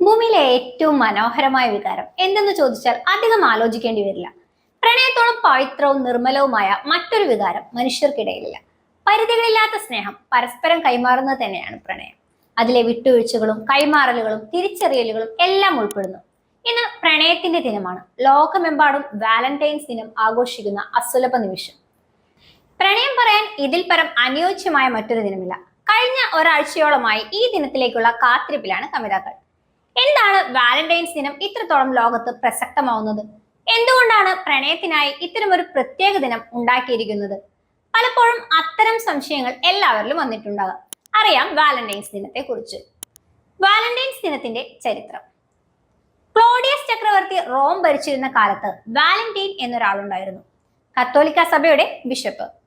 ഭൂമിയിലെ ഏറ്റവും മനോഹരമായ വികാരം എന്തെന്ന് ചോദിച്ചാൽ അധികം ആലോചിക്കേണ്ടി വരില്ല. പ്രണയത്തോളം പവിത്രവും നിർമ്മലവുമായ മറ്റൊരു വികാരം മനുഷ്യർക്കിടയിലില്ല. പരിധികളില്ലാത്ത സ്നേഹം പരസ്പരം കൈമാറുന്നത് തന്നെയാണ് പ്രണയം. അതിലെ വിട്ടുവീഴ്ചകളും കൈമാറലുകളും തിരിച്ചറിയലുകളും എല്ലാം ഉൾപ്പെടുന്നു. ഇന്ന് പ്രണയത്തിന്റെ ദിനമാണ്. ലോകമെമ്പാടും വാലന്റൈൻസ് ദിനം ആഘോഷിക്കുന്ന അസുലഭ നിമിഷം. പ്രണയം പറയാൻ ഇതിൽ പരം അനുയോജ്യമായ മറ്റൊരു ദിനമില്ല. കഴിഞ്ഞ ഒരാഴ്ചയോളമായി ഈ ദിനത്തിലേക്കുള്ള കാത്തിരിപ്പിലാണ് കമിതാക്കൾ. എന്താണ് വാലന്റൈൻസ് ദിനം ഇത്രത്തോളം ലോകത്ത് പ്രസക്തമാവുന്നത്? എന്തുകൊണ്ടാണ് പ്രണയത്തിനായി ഇത്തരം ഒരു പ്രത്യേക ദിനം ഉണ്ടാക്കിയിരിക്കുന്നത്? പലപ്പോഴും അത്തരം സംശയങ്ങൾ എല്ലാവരിലും വന്നിട്ടുണ്ടാകാം. അറിയാം വാലന്റൈൻസ് ദിനത്തെ കുറിച്ച് വാലന്റൈൻസ് ദിനത്തിന്റെ ചരിത്രം. ക്ലോഡിയസ് ചക്രവർത്തി റോം ഭരിച്ചിരുന്ന കാലത്ത് വാലന്റൈൻ എന്നൊരാളുണ്ടായിരുന്നു. കത്തോലിക്ക സഭയുടെ ബിഷപ്പ്.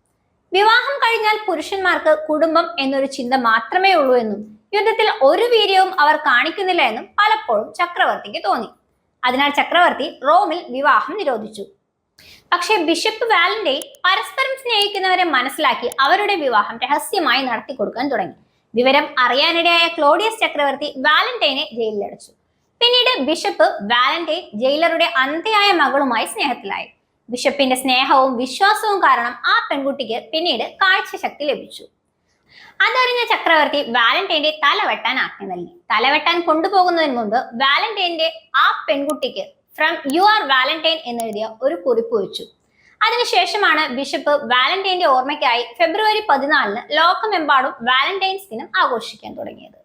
വിവാഹം കഴിഞ്ഞാൽ പുരുഷന്മാർക്ക് കുടുംബം എന്നൊരു ചിന്ത മാത്രമേ ഉള്ളൂ എന്നും യുദ്ധത്തിൽ ഒരു വീര്യവും അവർ കാണിക്കുന്നില്ല എന്നും പലപ്പോഴും ചക്രവർത്തിക്ക് തോന്നി. അതിനാൽ ചക്രവർത്തി റോമിൽ വിവാഹം നിരോധിച്ചു. പക്ഷേ ബിഷപ്പ് വാലന്റൈൻ പരസ്പരം സ്നേഹിക്കുന്നവരെ മനസ്സിലാക്കി അവരുടെ വിവാഹം രഹസ്യമായി നടത്തി കൊടുക്കാൻ തുടങ്ങി. വിവരം അറിയാനിടയായ ക്ലോഡിയസ് ചക്രവർത്തി വാലന്റൈനെ ജയിലിലടച്ചു. പിന്നീട് ബിഷപ്പ് വാലന്റൈൻ ജയിലറുടെ അന്ധയായ മകളുമായി സ്നേഹത്തിലായി. ബിഷപ്പിന്റെ സ്നേഹവും വിശ്വാസവും കാരണം ആ പെൺകുട്ടിക്ക് പിന്നീട് കാഴ്ചശക്തി ലഭിച്ചു. അതറിഞ്ഞ ചക്രവർത്തി വാലന്റൈന്റെ തലവെട്ടാൻ ആജ്ഞ നൽകി. തലവെട്ടാൻ കൊണ്ടുപോകുന്നതിന് മുമ്പ് വാലന്റൈന്റെ ആ പെൺകുട്ടിക്ക് ഫ്രം യു ആർ വാലന്റൈൻ എന്നെഴുതിയ ഒരു കുറിപ്പ് വെച്ചു. അതിനുശേഷമാണ് ബിഷപ്പ് വാലന്റൈന്റെ ഓർമ്മയ്ക്കായി ഫെബ്രുവരി പതിനാലിന് ലോകമെമ്പാടും വാലന്റൈൻസ് ദിനം ആഘോഷിക്കാൻ തുടങ്ങിയത്.